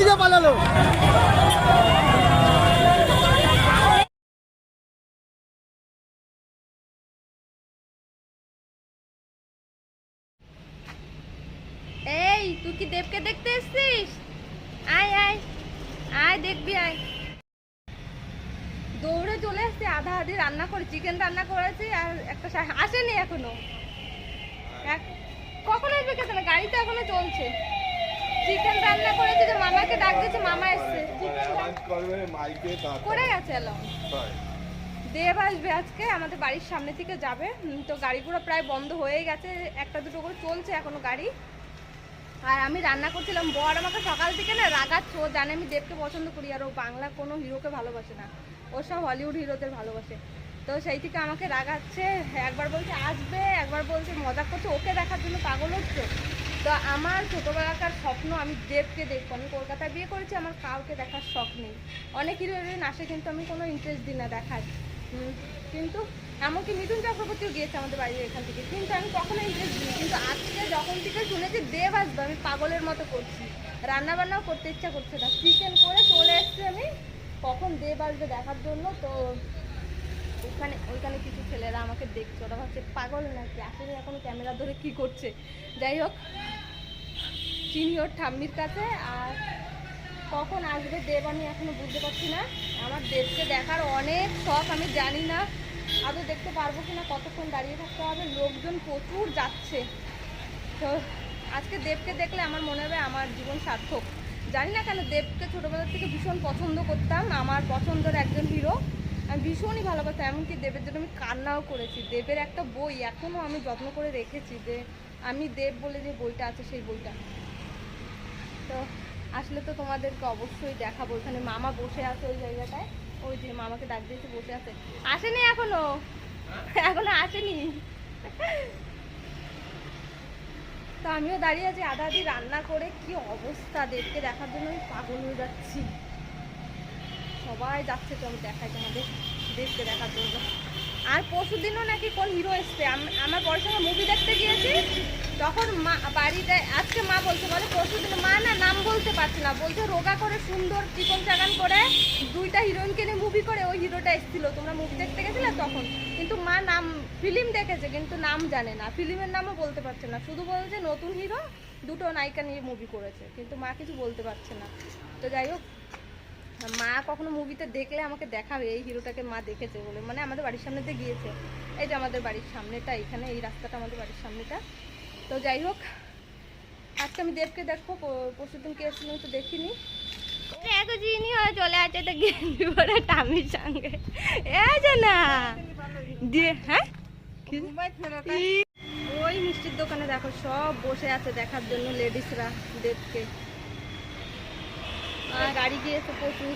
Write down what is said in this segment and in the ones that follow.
ওদিকে পালালো। এই, তুই কি দেবকে দেখতে এসছিস? আয় আয় আয় দেখবি, আয়। দৌড়ে চলে আসছে আধা আধি রান্না করে চিকেন রান্না করেছি, আর একটা আসেনি এখনও। কখন আসবে কে জানে? গাড়ি তো এখনও চলছে। চিকেন রান্না করেছে যে মামাকে ডাক দিয়েছে, মামা এসছে। করে গেছে, এলো? দেব আসবে আজকে, আমাদের বাড়ির সামনে থেকে যাবে। তো গাড়িগুলো প্রায় বন্ধ হয়ে গেছে, একটা দুটো করে চলছে এখনও গাড়ি। আর আমি রান্না করছিলাম, বর আমাকে সকাল থেকে না রাগাচ্ছে, ও জানে আমি দেবকে পছন্দ করি, আর ও বাংলা কোনো হিরোকে ভালোবাসে না। ও সব হলিউড হিরোদের ভালোবাসে। তো সেই থেকে আমাকে রাগাচ্ছে, একবার বলছে, আসবে। একবার বলছে, মজা করছে। ওকে দেখার জন্য পাগল হচ্ছে। তো আমার ছোটোবেলাকার স্বপ্ন, আমি দেবকে দেখব। আমি কলকাতায় বিয়ে করেছি, আমার কাউকে দেখার শখ নেই। অনেক হিরো হিরোইন আসে, কিন্তু আমি কোনো ইন্টারেস্ট দিই না দেখার। কিন্তু এমনকি মিথুন চক্রবর্তীও গিয়েছে আমাদের বাড়ির এখান থেকে। কিন্তু আমি কখনো ইন্টারেস্ট দিই কিন্তু আজকে যখন থেকে শুনেছি, দেব আসবে, আমি পাগলের মতো করছি। রান্না বান্নাও করতে ইচ্ছা করছে না। চিকেন করে চলে এসছি আমি। কখন দেব আসবে দেখার জন্য, তো ওখানে ওইখানে কিছু ছেলেরা আমাকে দেখছে, ওরা ভাবছে পাগল নাকি? আসলে এখন ক্যামেরা ধরে কি করছে? যাই হোক, চিনি ওর ঠাম্মির কাছে, আর কখন আসবে দেব আমি এখনও বুঝতে পারছি না। আমার দেবকে দেখার অনেক শখ, আমি জানি না। আদৌ দেখতে পারব কিনা, কতক্ষণ দাঁড়িয়ে থাকতে হবে? লোকজন প্রচুর যাচ্ছে। তো আজকে দেবকে দেখলে আমার মনে হবে আমার জীবন সার্থক। জানি না কেন, দেবকে ছোটোবেলা থেকে ভীষণ পছন্দ করতাম। আমার পছন্দের একজন হিরো আমি ভীষণই ভালোবাসতাম এমনকি দেবের জন্য আমি কান্নাও করেছি। দেবের একটা বই এখনও আমি যত্ন করে রেখেছি যে আমি দেব বলে যে বইটা আছে সেই বইটা। তো আসলে তো তোমাদেরকে অবশ্যই দেখাবো ওখানে মামা বসে আছে ওই জায়গাটায়। ওই যে মামাকে ডাক দিয়েছে বসে আছে। আসেনি এখনও? এখনও আসেনি? তো আমিও দাঁড়িয়ে আছি আধা আধি রান্না করে কি অবস্থা? দেখতে দেখার জন্য আমি পাগল হয়ে যাচ্ছি। সবাই যাচ্ছে, তো আমি দেখাই তোমাদের দেখতে দেখার জন্য আর পরশু দিনও নাকি কোন হিরো এসছে? আম- আমার বড় সঙ্গে মুভি দেখতে গিয়েছি, তখন মা, বাড়িতে, আজকে মা বলছে বলে পরশু দিন মা না নাম বলতে পারছে না, বলছে রোগা করে, সুন্দর চিকন চাগান করে, দুইটা হিরোইনকে নিয়ে মুভি করে, ওই হিরোটা এসেছিল। তোমরা মুভি দেখতে গেছিলে তখন, কিন্তু মা নাম ফিল্ম দেখেছে, কিন্তু নাম জানে না। ফিল্মের নামও বলতে পারছে না। শুধু বলছে, নতুন হিরো দুটো নায়িকা নিয়ে মুভি করেছে। কিন্তু মা কিছু বলতে পারছে না। তো যাই হোক মা কখনো মুভিতে দেখলে আমাকে দেখাবে এই হিরোটাকে মা দেখেছে বলে। মানে আমাদের বাড়ির সামনেতে গিয়েছে। এই যে আমাদের বাড়ির সামনেটা এখানে এই রাস্তাটা আমাদের বাড়ির সামনেটা। তো যাই হোক আজকে আমি দেবকে দেখব পরশু দিন কে এসেছিল আমি তো দেখিনি। দেখো চিনি হয়ে চলে আছে তো গেঞ্জি পরে টামির সঙ্গে। না দিয়ে হ্যাঁ? ওই মিষ্টির দোকানে দেখো সব বসে আছে দেখার জন্য লেডিসরা দেবকে। গাড়ি গিয়েছে প্রচুর।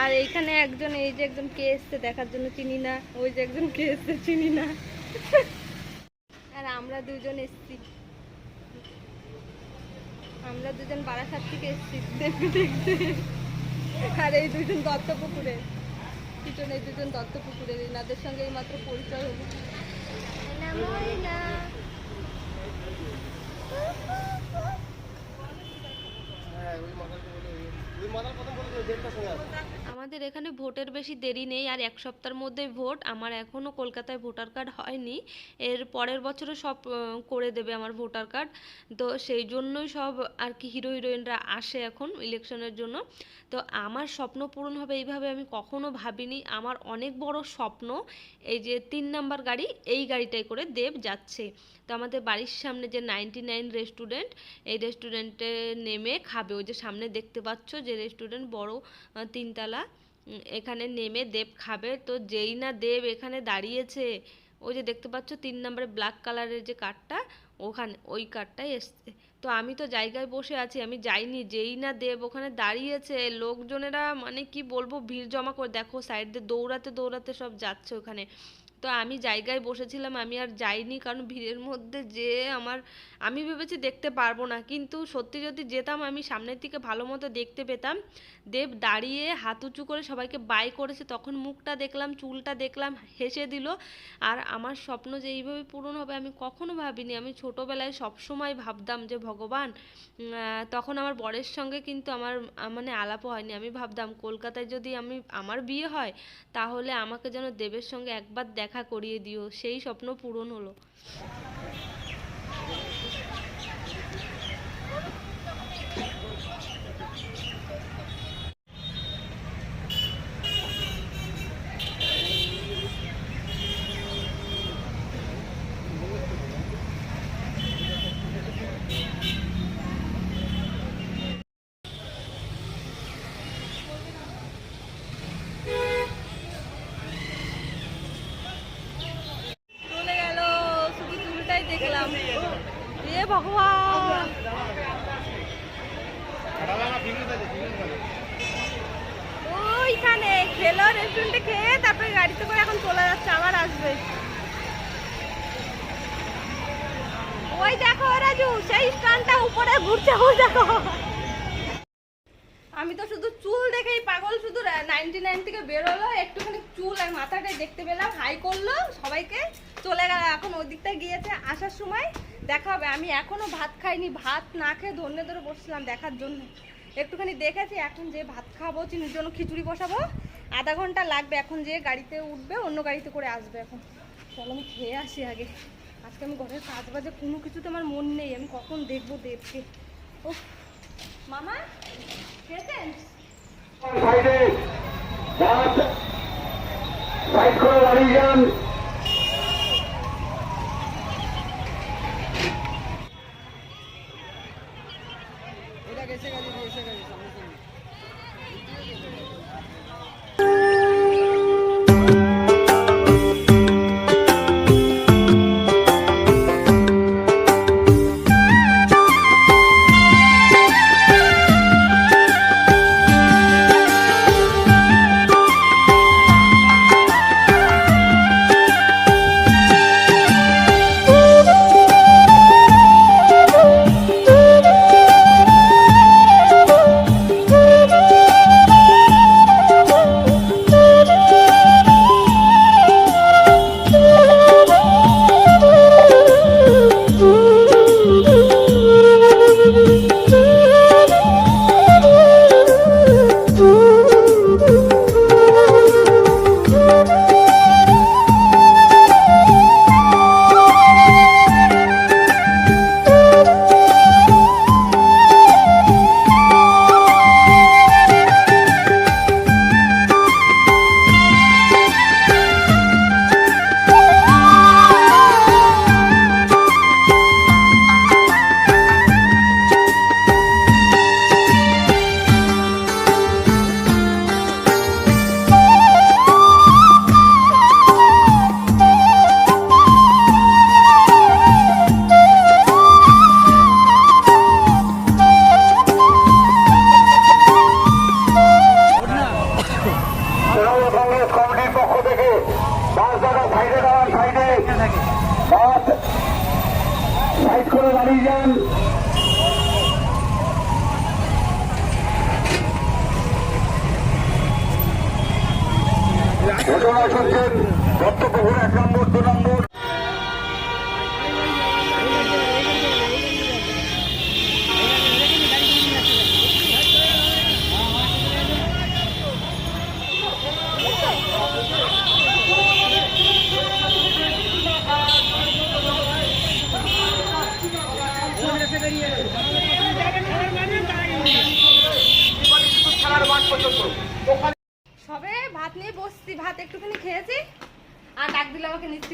আর এইখানে একজন, এই যে একজন কে এসছে দেখার জন্য চিনি না, ওই যে একজন কে এসছে চিনি না। আর আমরা দুজন এসছি। আমরা দুজন বারাসাত থেকে এসছি, দেখতে দেখতে। আর এই দুজন দত্তপুকুরে। পিছনে এই দুজন দত্তপুকুরের, এনাদের সঙ্গে এই মাত্র পরিচয় হলো। ময়না আমাদের এখানে ভোটের বেশি দেরি নেই আর এক সপ্তাহের মধ্যেই ভোট। আমার এখনও কলকাতায় ভোটার কার্ড হয়নি। এর পরের বছরে সব করে দেবে আমার ভোটার কার্ড। তো সেই জন্যই সব আর কি হিরো হিরোইনরা আসে এখন ইলেকশনের জন্য। তো আমার স্বপ্ন পূরণ হবে এইভাবে আমি কখনো ভাবিনি। আমার অনেক বড় স্বপ্ন এই যে তিন নাম্বার গাড়ি, এই গাড়িটাই করে দেব যাচ্ছে। তো আমাদের বাড়ির সামনে যে নাইনটি নাইন রেস্টুরেন্ট, এই রেস্টুরেন্টে নেমে খাবে। ওই যে সামনে দেখতে পাচ্ছ যে রেস্টুরেন্ট বড় তিনতলা। এখানে নেমে দেব খাবে। তো যেই না দেব এখানে দাঁড়িয়েছে, ওই যে দেখতে পাচ্ছ তিন নম্বরে ব্ল্যাক কালারের যে কার্ডটা ওখানে, ওই কার্ডটাই এসছে। তো আমি তো জায়গায় বসে আছি, আমি যাইনি, যেই না দেব ওখানে দাঁড়িয়েছে। লোকজনেরা মানে কি বলব, ভিড় জমা করে, দেখো সাইড দিয়ে দৌড়াতে দৌড়াতে সব যাচ্ছে ওখানে। তো আমি জায়গায় বসেছিলাম, আমি আর যাইনি কারণ ভিড়ের মধ্যে যে আমার, আমি ভেবেছি দেখতে পারব না। কিন্তু সত্যি যদি যেতাম, আমি সামনের দিকে ভালো মতো দেখতে পেতাম। দেব দাঁড়িয়ে হাত উঁচু করে সবাইকে বাই করেছে। তখন মুখটা দেখলাম, চুলটা দেখলাম, হেসে দিল। আর আমার স্বপ্ন যে এইভাবে পূরণ হবে, আমি কখনো ভাবিনি। আমি ছোটোবেলায় সবসময় ভাবতাম যে, ভগবান তখন আমার বরের সঙ্গে কিন্তু আমার মানে আলাপও হয়নি। আমি ভাবতাম, কলকাতায় যদি আমি, আমার বিয়ে হয়, তাহলে আমাকে যেন দেবের সঙ্গে একবার দেখা করিয়ে দিও সেই স্বপ্ন পূরণ হলো। ভগবান। ওইখানে খেলো রেস্টুরেন্টে খেয়ে তারপরে গাড়িতে করে এখন চলে যাচ্ছে, আবার আসবে। ওই দেখো রাজু, সেই স্টানটা উপরে ঘুরছে ও দেখো। আমি তো শুধু চুল দেখেই পাগল, শুধু নাইনটি নাইন থেকে বেরোলো, একটুখানি চুল আর মাথাটাই দেখতে পেলাম, হাই করল সবাইকে, চলে গেল এখন ওই দিকটা গিয়েছে আসার সময়, দেখা হবে। আমি এখনও ভাত খাইনি, ভাত না খেয়ে ধন্য ধরে বসছিলাম দেখার জন্য। একটুখানি দেখেছি, এখন যে ভাত খাব, চিনির জন্য খিচুড়ি বসাবো, আধা ঘণ্টা লাগবে। এখন যে গাড়িতে উঠবে, অন্য গাড়িতে করে আসবে এখন। চলো, আমি খেয়ে আসি আগে। আজকে আমি ঘরের কাজ বাজে, কোনো কিছুতে আমার মন নেই। আমি কখন দেখব দেবকে? ও মামা? সাইডে সাইড করে দাঁড়িয়ে যান ঘটনা শুনছেন বক্তব্য এক নম্বর দু নম্বর।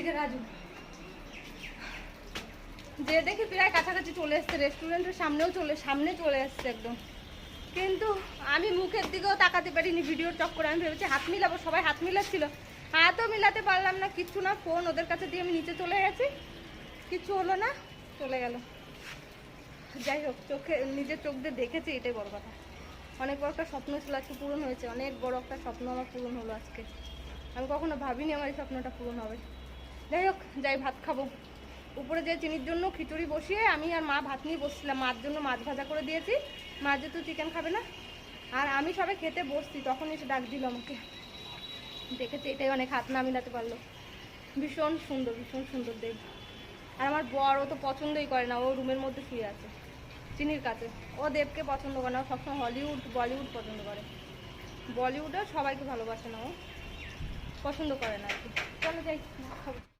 থেকে রাজু। যে দেখি প্রায় কাছাকাছি চলে এসছে রেস্টুরেন্টের সামনেও চলে, সামনে চলে এসছে একদম। কিন্তু আমি মুখের দিকেও তাকাতে পারিনি ভিডিওর চক্করে। আমি ভেবেছি হাত মিলাবো, সবাই হাত মিলাচ্ছিল। হাতও মিলাতে পারলাম না কিচ্ছু না ফোন ওদের কাছে দিয়ে আমি নিচে চলে গেছি। কিচ্ছু হলো না, চলে গেল। যাই হোক, চোখে, নিজের চোখ দিয়ে দেখেছি, এটাই বড় কথা। অনেক বড় একটা স্বপ্ন ছিল, আজকে পূরণ হয়েছে। অনেক বড় একটা স্বপ্ন আমার পূরণ হলো আজকে। আমি কখনো ভাবিনি আমার এই স্বপ্নটা পূরণ হবে। যাই হোক, যাই ভাত খাব। উপরে যে চিনির জন্য খিচুড়ি বসিয়ে আমি আর মা ভাত নিয়ে বসছিলাম। মার জন্য মাছ ভাজা করে দিয়েছি। মা যেহেতু চিকেন খাবে না, আর আমি সবে খেতে বসছি, তখন এসে ডাক দিল আমাকে। দেখেছি এটাই অনেক হাত না মিলাতে পারল। ভীষণ সুন্দর ভীষণ সুন্দর দেব আর আমার বর, ও তো পছন্দই করে না, ও রুমের মধ্যে শুয়ে আছে, চিনির কাছে। ও দেবকে পছন্দ করে না সবসময় হলিউড বলিউড পছন্দ করে। বলিউডে সবাইকে ভালোবাসে না ও, পছন্দ করে না আর কি। চলো যাই খাব।